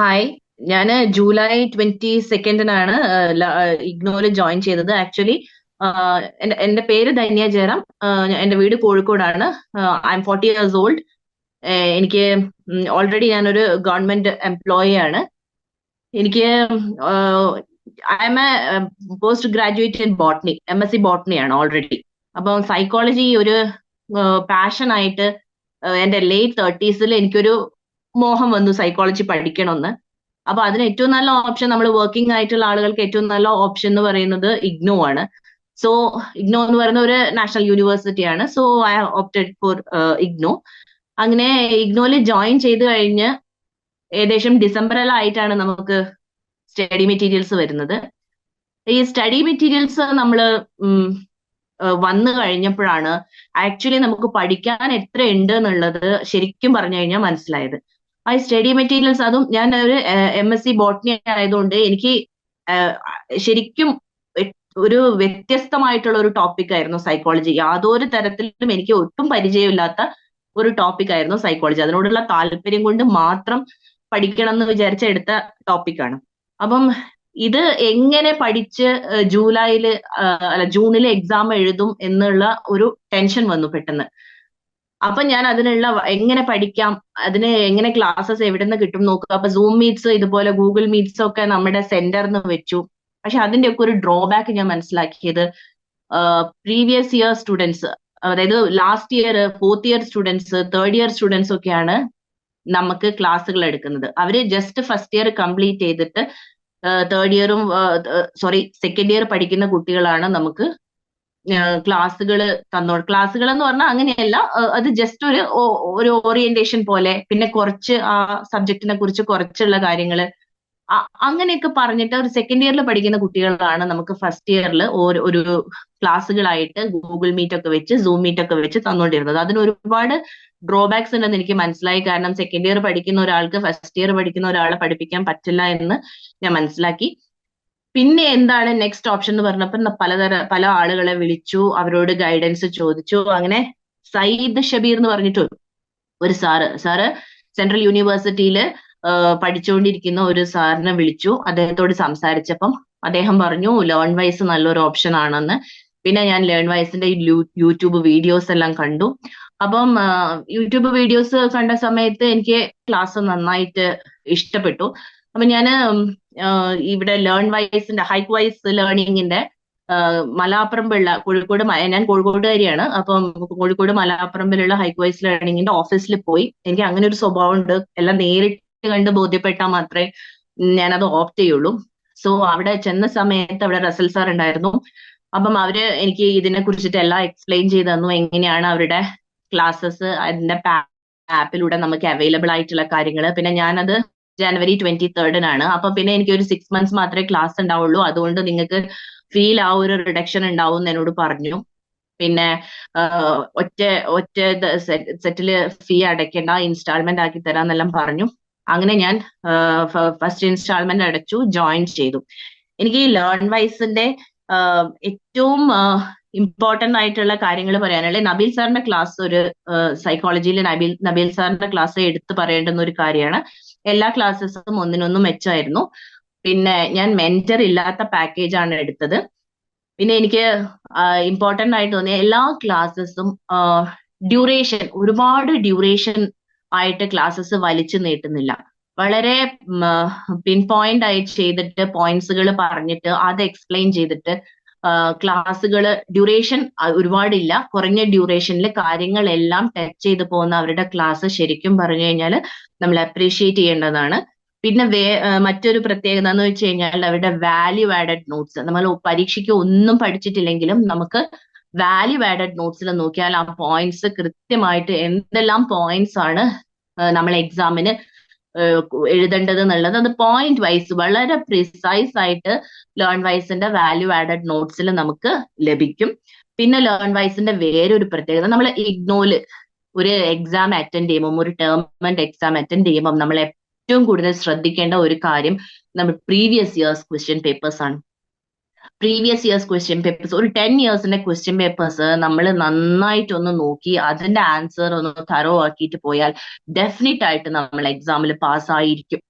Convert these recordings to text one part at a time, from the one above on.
Hi ഞാൻ July twenty സെക്കൻഡിനാണ് ഇഗ്നോയിൽ ജോയിൻ ചെയ്തത്. ആക്ച്വലി എന്റെ പേര് ധന്യ ജയറാം. എന്റെ വീട് കോഴിക്കോടാണ്. I am forty years old എനിക്ക് ഓൾറെഡി ഞാനൊരു ഗവൺമെന്റ് എംപ്ലോയി ആണ്. എനിക്ക് I am a post graduate in botany M S C botany ആണ് ഓൾറെഡി അപ്പം സൈക്കോളജി ഒരു പാഷനായിട്ട് എന്റെ ലേറ്റ് തേർട്ടീസിൽ എനിക്കൊരു മോഹം വന്നു സൈക്കോളജി പഠിക്കണമെന്ന്. അപ്പൊ അതിന് ഏറ്റവും നല്ല ഓപ്ഷൻ നമ്മൾ വർക്കിംഗ് ആയിട്ടുള്ള ആളുകൾക്ക് ഏറ്റവും നല്ല ഓപ്ഷൻ എന്ന് പറയുന്നത് ഇഗ്നോ ആണ്. സോ ഇഗ്നോ എന്ന് പറയുന്ന ഒരു നാഷണൽ യൂണിവേഴ്സിറ്റി ആണ്. So I opted for IGNOU. അങ്ങനെ ഇഗ്നോയിൽ ജോയിൻ ചെയ്ത് കഴിഞ്ഞ് ഏകദേശം ഡിസംബറിലായിട്ടാണ് നമുക്ക് സ്റ്റഡി മെറ്റീരിയൽസ് വരുന്നത്. ഈ സ്റ്റഡി മെറ്റീരിയൽസ് നമ്മൾ വന്നു കഴിഞ്ഞപ്പോഴാണ് ആക്ച്വലി നമുക്ക് പഠിക്കാൻ എത്ര ഉണ്ട് എന്നുള്ളത് ശരിക്കും പറഞ്ഞു കഴിഞ്ഞാൽ മനസ്സിലായത്. ആ സ്റ്റഡി മെറ്റീരിയൽസ് അതും ഞാൻ ഒരു എം എസ് സി ബോട്ടണി ആയതുകൊണ്ട് എനിക്ക് ശരിക്കും ഒരു വ്യത്യസ്തമായിട്ടുള്ള ഒരു ടോപ്പിക് ആയിരുന്നു സൈക്കോളജി യാതൊരു തരത്തിലും എനിക്ക് ഒട്ടും പരിചയമില്ലാത്ത ഒരു ടോപ്പിക് ആയിരുന്നു സൈക്കോളജി അതിനോടുള്ള താല്പര്യം കൊണ്ട് മാത്രം പഠിക്കണം എന്ന് വിചാരിച്ച എടുത്ത ടോപ്പിക്കാണ് അപ്പം ഇത് എങ്ങനെ പഠിച്ച് ജൂലൈയിൽ അല്ല ജൂണിൽ എക്സാം എഴുതും എന്നുള്ള ഒരു ടെൻഷൻ വന്നു പെട്ടെന്ന്. അപ്പൊ ഞാൻ അതിനുള്ള എങ്ങനെ പഠിക്കാം അതിന് എങ്ങനെ ക്ലാസ്സസ് എവിടെ നിന്ന് കിട്ടും നോക്കുക. അപ്പൊ സൂം മീറ്റ്സ് ഇതുപോലെ ഗൂഗിൾ മീറ്റ്സ് ഒക്കെ നമ്മുടെ സെന്ററിന്ന് വെച്ചു. പക്ഷെ അതിന്റെ ഒക്കെ ഒരു ഡ്രോബാക്ക് ഞാൻ മനസ്സിലാക്കിയത് പ്രീവിയസ് ഇയർ സ്റ്റുഡൻസ് അതായത് last year fourth year students third year students ഒക്കെയാണ് നമുക്ക് ക്ലാസ്സുകൾ എടുക്കുന്നത്. അവർ ജസ്റ്റ് ഫസ്റ്റ് ഇയർ കംപ്ലീറ്റ് ചെയ്തിട്ട് തേർഡ് ഇയറും സോറി സെക്കൻഡ് ഇയർ പഠിക്കുന്ന കുട്ടികളാണ് നമുക്ക് ക്ലാസ്സുകൾ തന്നോ ക്ലാസ്സുകൾ എന്ന് പറഞ്ഞാൽ അങ്ങനെയല്ല അത് ജസ്റ്റ് ഒരു ഒരു ഓറിയന്റേഷൻ പോലെ പിന്നെ കുറച്ച് ആ സബ്ജക്റ്റിനെ കുറിച്ച് കുറച്ചുള്ള കാര്യങ്ങൾ അങ്ങനെയൊക്കെ പറഞ്ഞിട്ട് ഒരു സെക്കൻഡ് ഇയറിൽ പഠിക്കുന്ന കുട്ടികളാണ് നമുക്ക് ഫസ്റ്റ് ഇയറിൽ ഒരു ക്ലാസ്സുകളായിട്ട് ഗൂഗിൾ മീറ്റ് ഒക്കെ വെച്ച് സൂം മീറ്റ് ഒക്കെ വെച്ച് തന്നുകൊണ്ടിരുന്നത് അതിന് ഒരുപാട് ഡ്രോബാക്സ് ഉണ്ടെന്ന് എനിക്ക് മനസ്സിലായി. കാരണം സെക്കൻഡ് ഇയർ പഠിക്കുന്ന ഒരാൾക്ക് ഫസ്റ്റ് ഇയർ പഠിക്കുന്ന ഒരാളെ പഠിപ്പിക്കാൻ പറ്റില്ല എന്ന് ഞാൻ മനസ്സിലാക്കി. പിന്നെ എന്താണ് നെക്സ്റ്റ് ഓപ്ഷൻ എന്ന് പറഞ്ഞപ്പോൾ പലതര പല ആളുകളെ വിളിച്ചു അവരോട് ഗൈഡൻസ് ചോദിച്ചു. അങ്ങനെ സയ്യിദ് ഷബീർ എന്ന് പറഞ്ഞിട്ട് ഒരു സാറ് സാറ് സെൻട്രൽ യൂണിവേഴ്സിറ്റിയിൽ പഠിച്ചുകൊണ്ടിരിക്കുന്ന ഒരു സാറിനെ വിളിച്ചു. അദ്ദേഹത്തോട് സംസാരിച്ചപ്പം അദ്ദേഹം പറഞ്ഞു ലേൺ വൈസ് നല്ലൊരു ഓപ്ഷൻ ആണെന്ന്. പിന്നെ ഞാൻ ലേൺ വൈസിന്റെ യൂട്യൂബ് വീഡിയോസ് എല്ലാം കണ്ടു. അപ്പം യൂട്യൂബ് വീഡിയോസ് കണ്ട സമയത്ത് എനിക്ക് ക്ലാസ് നന്നായിട്ട് ഇഷ്ടപ്പെട്ടു. അപ്പൊ ഞാൻ ഇവിടെ ലേൺ വൈസിന്റെ ഹൈക്ക് വൈസ് ലേണിങ്ങിന്റെ മലാപ്പറമ്പിള്ള കോഴിക്കോട് ഞാൻ കോഴിക്കോട്ടുകാരിയാണ്. അപ്പം കോഴിക്കോട് മലാപ്പുറമ്പിലുള്ള ഹൈക്ക് വൈസ് ലേണിങ്ങിന്റെ ഓഫീസിൽ പോയി. എനിക്ക് അങ്ങനെ ഒരു സ്വഭാവം ഉണ്ട്. എല്ലാം നേരിട്ട് കണ്ട് ബോധ്യപ്പെട്ടാൽ മാത്രമേ ഞാനത് ഓപ്റ്റ് ചെയ്യുള്ളൂ. സോ അവിടെ ചെന്ന സമയത്ത് അവിടെ റസൽ സാർ ഉണ്ടായിരുന്നു. അപ്പം അവർ എനിക്ക് ഇതിനെ കുറിച്ചിട്ട് എല്ലാം എക്സ്പ്ലെയിൻ ചെയ്ത് തന്നു. എങ്ങനെയാണ് അവരുടെ ക്ലാസ്സസ് അതിന്റെ ആപ്പിലൂടെ നമുക്ക് അവൈലബിൾ ആയിട്ടുള്ള കാര്യങ്ങൾ പിന്നെ ഞാനത് ജനുവരി ട്വന്റി തേർഡിനാണ് അപ്പൊ പിന്നെ എനിക്ക് ഒരു സിക്സ് മന്ത്സ് മാത്രമേ ക്ലാസ് ഉണ്ടാവുള്ളൂ. അതുകൊണ്ട് നിങ്ങൾക്ക് ഫീൽ ആ ഒരു റിഡക്ഷൻ ഉണ്ടാവും എന്ന് എന്നോട് പറഞ്ഞു. പിന്നെ ഒറ്റ ഒറ്റ സെറ്റിൽ ഫീ അടയ്ക്കേണ്ട ഇൻസ്റ്റാൾമെന്റ് ആക്കി തരാന്നെല്ലാം പറഞ്ഞു. അങ്ങനെ ഞാൻ ഫസ്റ്റ് ഇൻസ്റ്റാൾമെന്റ് അടച്ചു ജോയിൻ ചെയ്തു. എനിക്ക് ഈ ലേൺ വൈസിന്റെ ഏറ്റവും ഇമ്പോർട്ടന്റ് ആയിട്ടുള്ള കാര്യങ്ങൾ പറയാനുള്ളത് നബീൽ സാറിന്റെ ക്ലാസ് ഒരു സൈക്കോളജിയിൽ നബീൽ നബീൽ സാറിന്റെ ക്ലാസ് എടുത്തു പറയേണ്ടുന്ന ഒരു കാര്യമാണ്. എല്ലാ ക്ലാസ്സസും ഒന്നിനൊന്നും മെച്ചമായിരുന്നു പിന്നെ ഞാൻ മെന്റർ ഇല്ലാത്ത പാക്കേജ് ആണ് എടുത്തത്. പിന്നെ എനിക്ക് ഇമ്പോർട്ടന്റ് ആയിട്ട് തോന്നിയ എല്ലാ ക്ലാസ്സസും ഡ്യൂറേഷൻ ഒരുപാട് ഡ്യൂറേഷൻ ആയിട്ട് ക്ലാസ്സസ് വലിച്ചു നീട്ടുന്നില്ല. വളരെ പിൻ പോയിന്റ് ആയി ചെയ്തിട്ട് പോയിന്റ്സുകൾ പറഞ്ഞിട്ട് അത് എക്സ്പ്ലെയിൻ ചെയ്തിട്ട് ക്ലാസ്സുകൾ ഡ്യൂറേഷൻ ഒരുപാടില്ല. കുറഞ്ഞ ഡ്യൂറേഷനിൽ കാര്യങ്ങളെല്ലാം ടച്ച് ചെയ്ത് പോകുന്ന അവരുടെ ക്ലാസ് ശരിക്കും പറഞ്ഞു കഴിഞ്ഞാൽ നമ്മൾ അപ്രീഷിയേറ്റ് ചെയ്യേണ്ടതാണ്. പിന്നെ വേ മറ്റൊരു പ്രത്യേകത എന്ന് വെച്ച് കഴിഞ്ഞാൽ അവരുടെ വാല്യൂ ആഡഡ് നോട്ട്സ് നമ്മൾ പരീക്ഷയ്ക്ക് ഒന്നും പഠിച്ചിട്ടില്ലെങ്കിലും നമുക്ക് വാല്യൂ ആഡഡ് നോട്ട്സിൽ നോക്കിയാൽ ആ പോയിന്റ്സ് കൃത്യമായിട്ട് എന്തെല്ലാം പോയിന്റ്സ് ആണ് നമ്മൾ എക്സാമിന് എഴുതേണ്ടത് എന്നുള്ളത്. അത് പോയിന്റ് വൈസ് വളരെ പ്രിസൈസ് ആയിട്ട് ലേൺ വൈസിന്റെ വാല്യൂ ആഡഡ് നോട്ട്സിൽ നമുക്ക് ലഭിക്കും. പിന്നെ ലേൺ വൈസിന്റെ വേറൊരു പ്രത്യേകത നമ്മൾ ഇഗ്നോൽ ഒരു എക്സാം അറ്റൻഡ് ചെയ്യുമ്പോൾ ഒരു ടേം ആൻഡ് എക്സാം അറ്റൻഡ് ചെയ്യുമ്പോൾ നമ്മൾ ഏറ്റവും കൂടുതൽ ശ്രദ്ധിക്കേണ്ട ഒരു കാര്യം നമ്മൾ പ്രീവിയസ് ഇയേഴ്സ് ക്വസ്റ്റ്യൻ പേപ്പേഴ്സ് ആണ്. പ്രീവിയസ് ഇയേഴ്സ് ക്വസ്റ്റ്യൻ പേപ്പേഴ്സ് ഒരു ടെൻ ഇയേഴ്സിന്റെ ക്വസ്റ്റ്യൻ പേപ്പേഴ്സ് നമ്മൾ നന്നായിട്ടൊന്ന് നോക്കി അതിന്റെ ആൻസർ ഒന്ന് തറോ ആക്കിയിട്ട് പോയാൽ ഡെഫിനറ്റ് ആയിട്ട് നമ്മൾ എക്സാമിൽ പാസ്സായിരിക്കും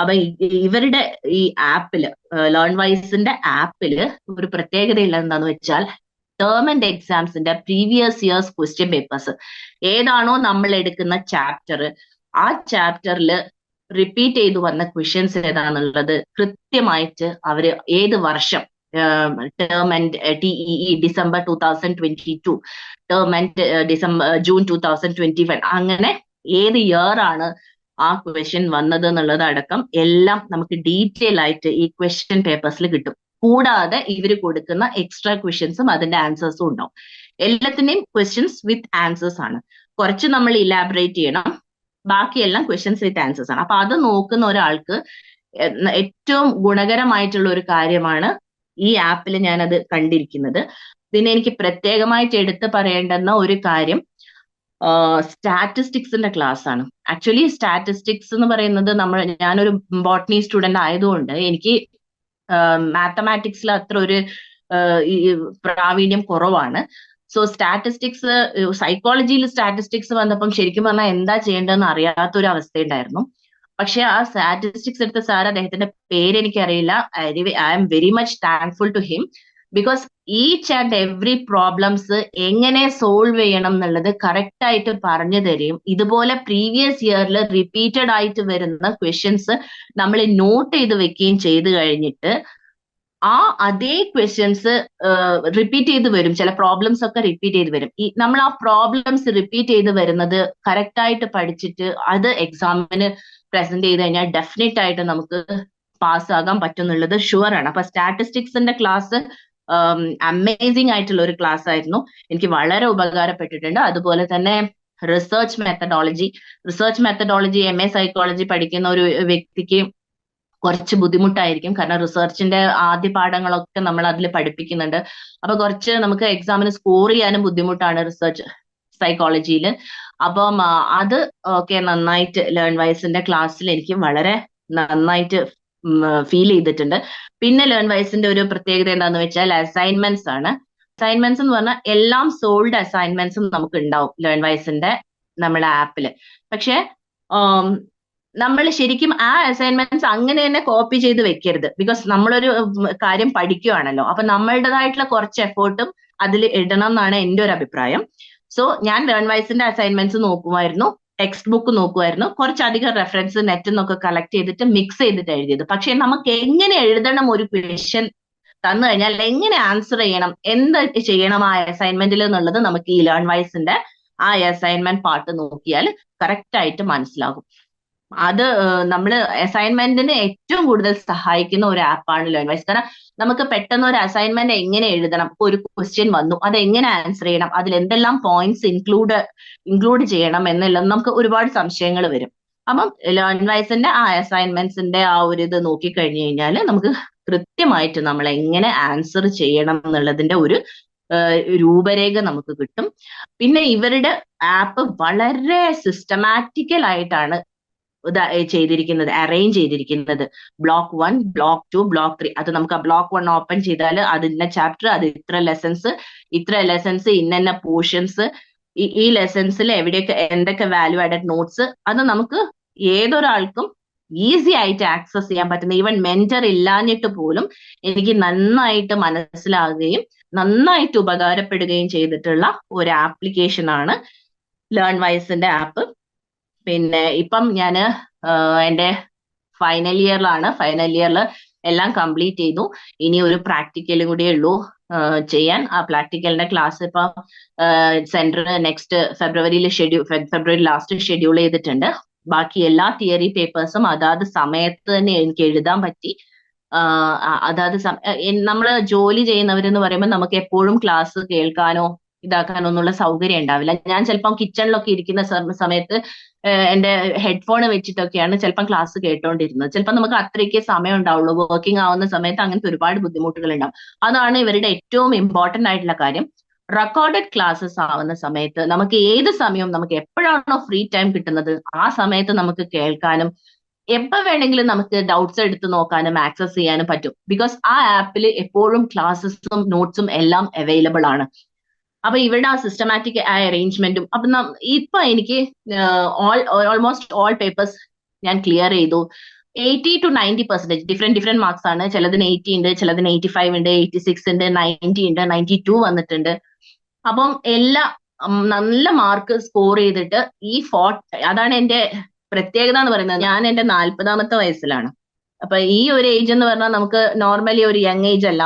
അപ്പൊ ഇവരുടെ ഈ ആപ്പിൽ ലേൺ വൈസിന്റെ ആപ്പിൽ ഒരു പ്രത്യേകതയുള്ള എന്താന്ന് വെച്ചാൽ ടേം ആൻഡ് എക്സാംസിന്റെ പ്രീവിയസ് ഇയേഴ്സ് ക്വസ്റ്റ്യൻ പേപ്പേഴ്സ് ഏതാണോ നമ്മൾ എടുക്കുന്ന ചാപ്റ്റർ ആ ചാപ്റ്ററിൽ റിപ്പീറ്റ് ചെയ്തു വന്ന ക്വസ്റ്റ്യൻസ് ഏതാണെന്നുള്ളത് കൃത്യമായിട്ട് അവർ ഏത് വർഷം T E December two thousand twenty two term end December June two thousand twenty one അങ്ങനെ ഏത് ഇയർ ആണ് ആ ക്വസ്റ്റ്യൻ വന്നത് എന്നുള്ളത് അടക്കം എല്ലാം നമുക്ക് ഡീറ്റെയിൽ ആയിട്ട് ഈ ക്വസ്റ്റ്യൻ പേപ്പേഴ്സിൽ കിട്ടും. കൂടാതെ ഇവർ കൊടുക്കുന്ന എക്സ്ട്രാ ക്വസ്റ്റ്യൻസും അതിന്റെ ആൻസേഴ്സും ഉണ്ടാവും. എല്ലാത്തിന്റെയും ക്വസ്റ്റ്യൻസ് വിത്ത് ആൻസേഴ്സ് ആണ്. കുറച്ച് നമ്മൾ ഇലാബറേറ്റ് ചെയ്യണം. ബാക്കിയെല്ലാം ക്വസ്റ്റ്യൻസ് വിത്ത് ആൻസേഴ്സ് ആണ്. അപ്പൊ അത് നോക്കുന്ന ഒരാൾക്ക് ഏറ്റവും ഗുണകരമായിട്ടുള്ള ഒരു കാര്യമാണ് ഈ ആപ്പിൽ ഞാനത് കണ്ടിരിക്കുന്നത്. പിന്നെ എനിക്ക് പ്രത്യേകമായിട്ട് എടുത്തു പറയേണ്ടുന്ന ഒരു കാര്യം സ്റ്റാറ്റിസ്റ്റിക്സിന്റെ ക്ലാസ് ആണ് ആക്ച്വലി സ്റ്റാറ്റിസ്റ്റിക്സ് എന്ന് പറയുന്നത് നമ്മൾ ഞാനൊരു ബോട്ടണി സ്റ്റുഡന്റ് ആയതുകൊണ്ട് എനിക്ക് മാത്തമാറ്റിക്സിൽ അത്ര ഒരു പ്രാവീണ്യം കുറവാണ്. സോ സ്റ്റാറ്റിസ്റ്റിക്സ് സൈക്കോളജിയിൽ സ്റ്റാറ്റിസ്റ്റിക്സ് വന്നപ്പം ശരിക്കും പറഞ്ഞാൽ എന്താ ചെയ്യേണ്ടതെന്ന് അറിയാത്ത ഒരു അവസ്ഥയുണ്ടായിരുന്നു പക്ഷെ ആ സ്റ്റാറ്റിസ്റ്റിക്സ് എടുത്ത സാർ അദ്ദേഹത്തിന്റെ പേര് എനിക്കറിയില്ല. I am very much thankful to him because each and every problems എങ്ങനെ സോൾവ് ചെയ്യണം എന്നുള്ളത് കറക്റ്റ് ആയിട്ട് പറഞ്ഞു തരും ഇതുപോലെ പ്രീവിയസ് ഇയറിൽ റിപ്പീറ്റഡ് ആയിട്ട് വരുന്ന ക്വസ്റ്റ്യൻസ് നമ്മൾ നോട്ട് ചെയ്ത് വെക്കുകയും ചെയ്തു കഴിഞ്ഞിട്ട് ആ അതേ ക്വസ്റ്റ്യൻസ് റിപ്പീറ്റ് ചെയ്ത് വരും. ചില പ്രോബ്ലംസ് ഒക്കെ റിപ്പീറ്റ് ചെയ്ത് വരും. ഈ നമ്മൾ ആ പ്രോബ്ലംസ് റിപ്പീറ്റ് ചെയ്ത് വരുന്നത് കറക്റ്റ് ആയിട്ട് പഠിച്ചിട്ട് അത് എക്സാമിന് പ്രസന്റ് ചെയ്ത് കഴിഞ്ഞാൽ ഡെഫിനറ്റ് ആയിട്ട് നമുക്ക് പാസ്സാകാൻ പറ്റും എന്നുള്ളത് ഷുവർ ആണ്. അപ്പൊ സ്റ്റാറ്റിസ്റ്റിക്സിന്റെ ക്ലാസ് അമേസിംഗ് ആയിട്ടുള്ള ഒരു ക്ലാസ് ആയിരുന്നു. എനിക്ക് വളരെ ഉപകാരപ്പെട്ടിട്ടുണ്ട്. അതുപോലെ തന്നെ research methodology research methodology M A psychology പഠിക്കുന്ന ഒരു വ്യക്തിക്ക് കുറച്ച് ബുദ്ധിമുട്ടായിരിക്കും. കാരണം റിസർച്ചിന്റെ ആദ്യ പാഠങ്ങളൊക്കെ നമ്മൾ അതിൽ പഠിപ്പിക്കുന്നുണ്ട്. അപ്പൊ കുറച്ച് നമുക്ക് എക്സാമിന് സ്കോർ ചെയ്യാനും ബുദ്ധിമുട്ടാണ് റിസർച്ച് സൈക്കോളജിയിൽ അപ്പം അത് ഒക്കെ നന്നായിട്ട് ലേൺ വൈസിന്റെ ക്ലാസ്സിൽ എനിക്ക് വളരെ നന്നായിട്ട് ഫീൽ ചെയ്തിട്ടുണ്ട്. പിന്നെ ലേൺ വൈസിന്റെ ഒരു പ്രത്യേകത എന്താന്ന് വെച്ചാൽ അസൈൻമെന്റ്സ് ആണ്. അസൈൻമെന്റ്സ് എന്ന് പറഞ്ഞാൽ എല്ലാം സോൾഡ് അസൈൻമെന്റ്സും നമുക്ക് ഉണ്ടാവും ലേൺ വൈസിന്റെ നമ്മുടെ ആപ്പിൽ പക്ഷെ നമ്മൾ ശരിക്കും ആ അസൈൻമെന്റ്സ് അങ്ങനെ തന്നെ കോപ്പി ചെയ്ത് വെക്കരുത്. ബിക്കോസ് നമ്മളൊരു കാര്യം പഠിക്കുകയാണല്ലോ അപ്പൊ നമ്മളുടേതായിട്ടുള്ള കുറച്ച് എഫേർട്ടും അതിൽ ഇടണം എന്നാണ് എന്റെ ഒരു അഭിപ്രായം. സോ ഞാൻ ലേൺ വൈസിന്റെ അസൈൻമെന്റ്സ് നോക്കുമായിരുന്നു. ടെക്സ്റ്റ് ബുക്ക് നോക്കുമായിരുന്നു. കുറച്ചധികം റെഫറൻസ് നെറ്റിൽ നിന്നൊക്കെ കളക്ട് ചെയ്തിട്ട് മിക്സ് ചെയ്തിട്ട് എഴുതിയത്. പക്ഷെ നമുക്ക് എങ്ങനെ എഴുതണം ഒരു ക്വസ്റ്റ്യൻ തന്നു കഴിഞ്ഞാൽ എങ്ങനെ ആൻസർ ചെയ്യണം എന്ത് ചെയ്യണം ആ അസൈൻമെന്റിൽ എന്നുള്ളത് നമുക്ക് ഈ ലേൺ വൈസിന്റെ ആ അസൈൻമെന്റ് പാർട്ട് നോക്കിയാൽ കറക്റ്റ് ആയിട്ട് മനസ്സിലാകും. അത് നമ്മൾ അസൈൻമെന്റിന് ഏറ്റവും കൂടുതൽ സഹായിക്കുന്ന ഒരു ആപ്പാണ് ലേൺ വൈസ് കാരണം നമുക്ക് പെട്ടെന്ന് ഒരു അസൈൻമെന്റ് എങ്ങനെ എഴുതണം ഒരു ക്വസ്റ്റ്യൻ വന്നു അത് എങ്ങനെ ആൻസർ ചെയ്യണം അതിൽ എന്തെല്ലാം പോയിന്റ്സ് ഇൻക്ലൂഡ് ഇൻക്ലൂഡ് ചെയ്യണം എന്നെല്ലാം നമുക്ക് ഒരുപാട് സംശയങ്ങൾ വരും. അപ്പം ലേൺ വൈസിന്റെ ആ അസൈൻമെന്റ്സിന്റെ ആ ഒരു ഇത് നോക്കിക്കഴിഞ്ഞു കഴിഞ്ഞാൽ നമുക്ക് കൃത്യമായിട്ട് നമ്മൾ എങ്ങനെ ആൻസർ ചെയ്യണം എന്നുള്ളതിന്റെ ഒരു രൂപരേഖ നമുക്ക് കിട്ടും. പിന്നെ ഇവരുടെ ആപ്പ് വളരെ സിസ്റ്റമാറ്റിക്കൽ ആയിട്ടാണ് ചെയ്തിരിക്കുന്നത് അറേഞ്ച് ചെയ്തിരിക്കുന്നത്. Block one block two block three അത് നമുക്ക് ആ ബ്ലോക്ക് വൺ ഓപ്പൺ ചെയ്താൽ അത് ഇന്ന ചാപ്റ്റർ അത് ഇത്ര ലെസൺസ് ഇത്ര ലെസൺസ് ഇന്ന പോർഷൻസ് ഈ ലെസൺസിൽ എവിടെയൊക്കെ എന്തൊക്കെ വാല്യൂ ആഡഡ് നോട്ട്സ് അത് നമുക്ക് ഏതൊരാൾക്കും ഈസി ആയിട്ട് ആക്സസ് ചെയ്യാൻ പറ്റുന്ന ഈവൻ മെന്റർ ഇല്ലാഞ്ഞിട്ട് പോലും എനിക്ക് നന്നായിട്ട് മനസ്സിലാകുകയും നന്നായിട്ട് ഉപകാരപ്പെടുകയും ചെയ്തിട്ടുള്ള ഒരു ആപ്ലിക്കേഷൻ ആണ് ലേൺ വൈസിന്റെ ആപ്പ് പിന്നെ ഇപ്പം ഞാൻ എന്റെ ഫൈനൽ ഇയറിലാണ് ഫൈനൽ ഇയറിൽ എല്ലാം കംപ്ലീറ്റ് ചെയ്തു. ഇനി ഒരു പ്രാക്ടിക്കലും കൂടിയേ ഉള്ളൂ ചെയ്യാൻ. ആ പ്രാക്ടിക്കലിന്റെ ക്ലാസ് ഇപ്പം സെന്റർ നെക്സ്റ്റ് ഫെബ്രുവരിയിൽ ഷെഡ്യൂൾ ഫെബ്രുവരി ലാസ്റ്റ് ഷെഡ്യൂൾ ചെയ്തിട്ടുണ്ട്. ബാക്കി എല്ലാ തിയറി പേപ്പേഴ്സും അതാത് സമയത്ത് തന്നെ എനിക്ക് എഴുതാൻ പറ്റി. അതാത് നമ്മൾ ജോലി ചെയ്യുന്നവരെന്ന് പറയുമ്പോൾ നമുക്ക് എപ്പോഴും ക്ലാസ് കേൾക്കാനോ ഇതാക്കാനോ ഒന്നുള്ള സൗകര്യം ഉണ്ടാവില്ല. ഞാൻ ചിലപ്പം കിച്ചണിലൊക്കെ ഇരിക്കുന്ന സമയത്ത് എന്റെ ഹെഡ്ഫോൺ വെച്ചിട്ടൊക്കെയാണ് ചിലപ്പം ക്ലാസ് കേട്ടോണ്ടിരുന്നത്. ചിലപ്പോൾ നമുക്ക് അത്രയ്ക്ക് സമയം ഉണ്ടാവുള്ളൂ. വർക്കിംഗ് ആവുന്ന സമയത്ത് അങ്ങനത്തെ ഒരുപാട് ബുദ്ധിമുട്ടുകൾ ഉണ്ടാവും. അതാണ് ഇവരുടെ ഏറ്റവും ഇമ്പോർട്ടന്റ് ആയിട്ടുള്ള കാര്യം. റെക്കോർഡഡ് ക്ലാസ്സസ് ആവുന്ന സമയത്ത് നമുക്ക് ഏത് സമയവും നമുക്ക് എപ്പോഴാണോ ഫ്രീ ടൈം കിട്ടുന്നത് ആ സമയത്ത് നമുക്ക് കേൾക്കാനും എപ്പോ വേണമെങ്കിലും നമുക്ക് ഡൗട്ട്സ് എടുത്ത് നോക്കാനും ആക്സസ് ചെയ്യാനും പറ്റും. ബിക്കോസ് ആ ആപ്പിൽ എപ്പോഴും ക്ലാസ്സസും നോട്ട്സും എല്ലാം അവൈലബിൾ ആണ്. അപ്പൊ ഇവിടെ ആ സിസ്റ്റമാറ്റിക് ആയ അറേഞ്ച്മെന്റും അപ്പൊ ഇപ്പൊ എനിക്ക് ഓൾ ഓൾമോസ്റ്റ് ഓൾ പേപ്പേഴ്സ് ഞാൻ ക്ലിയർ ചെയ്തു. Eighty to ninety percentage different different marks ആണ്. ചിലതിന് എയ്റ്റി ഉണ്ട് ചിലതിന് എയ്റ്റി ഫൈവ് ഉണ്ട് എയ്റ്റി സിക്സ് ഉണ്ട് നയന്റി ഉണ്ട് നയന്റി ടു വന്നിട്ടുണ്ട്. അപ്പം എല്ലാ നല്ല മാർക്ക് സ്കോർ ചെയ്തിട്ട് ഈ ഫോർട്ട് അതാണ് എന്റെ പ്രത്യേകത എന്ന് പറയുന്നത്. ഞാൻ എന്റെ നാൽപ്പതാമത്തെ വയസ്സിലാണ്. അപ്പൊ ഈ ഒരു ഏജ് എന്ന് പറഞ്ഞാൽ നമുക്ക് നോർമലി ഒരു യങ് ഏജ് അല്ല.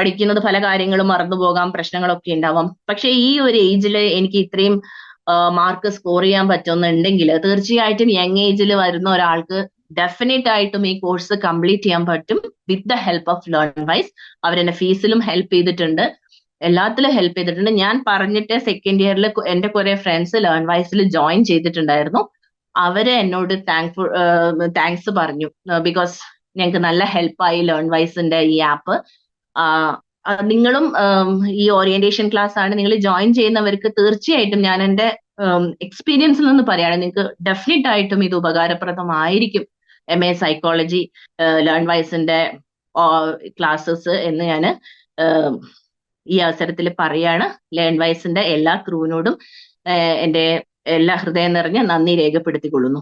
പഠിക്കുന്നത് പല കാര്യങ്ങളും മറന്നുപോകാം പ്രശ്നങ്ങളൊക്കെ ഉണ്ടാവാം. പക്ഷെ ഈ ഒരു ഏജിൽ എനിക്ക് ഇത്രയും മാർക്ക് സ്കോർ ചെയ്യാൻ പറ്റുന്നുണ്ടെങ്കിൽ തീർച്ചയായിട്ടും യങ് ഏജിൽ വരുന്ന ഒരാൾക്ക് ഡെഫിനറ്റ് ആയിട്ടും ഈ കോഴ്സ് കംപ്ലീറ്റ് ചെയ്യാൻ പറ്റും with the help of Learn Wise അവരെന്നെ ഫീസിലും ഹെൽപ്പ് ചെയ്തിട്ടുണ്ട്. എല്ലാത്തിലും ഹെൽപ്പ് ചെയ്തിട്ടുണ്ട്. ഞാൻ പറഞ്ഞിട്ട് സെക്കൻഡ് ഇയറിൽ എന്റെ കുറെ ഫ്രണ്ട്സ് ലേൺ വൈസിൽ ജോയിൻ ചെയ്തിട്ടുണ്ടായിരുന്നു. അവർ എന്നോട് താങ്ക്ഫുൾ താങ്ക്സ് പറഞ്ഞു. ബിക്കോസ് ഞങ്ങൾക്ക് നല്ല ഹെൽപ്പായി ലേൺ വൈസിന്റെ ഈ ആപ്പ് നിങ്ങളും ഈ ഓറിയന്റേഷൻ ക്ലാസ് ആണ്. നിങ്ങൾ ജോയിൻ ചെയ്യുന്നവർക്ക് തീർച്ചയായിട്ടും ഞാൻ എന്റെ എക്സ്പീരിയൻസിൽ നിന്ന് പറയാണ് നിങ്ങൾക്ക് ഡെഫിനറ്റ് ആയിട്ടും ഇത് ഉപകാരപ്രദമായിരിക്കും. എം എ സൈക്കോളജി ലേൺ വൈസിന്റെ ക്ലാസ്സസ് എന്ന് ഞാൻ ഈ അവസരത്തിൽ പറയാണ്. ലേൺ വൈസിന്റെ എല്ലാ ക്രൂവിനോടും എന്റെ എല്ലാ ഹൃദയം നിറഞ്ഞ നന്ദി രേഖപ്പെടുത്തിക്കൊള്ളുന്നു.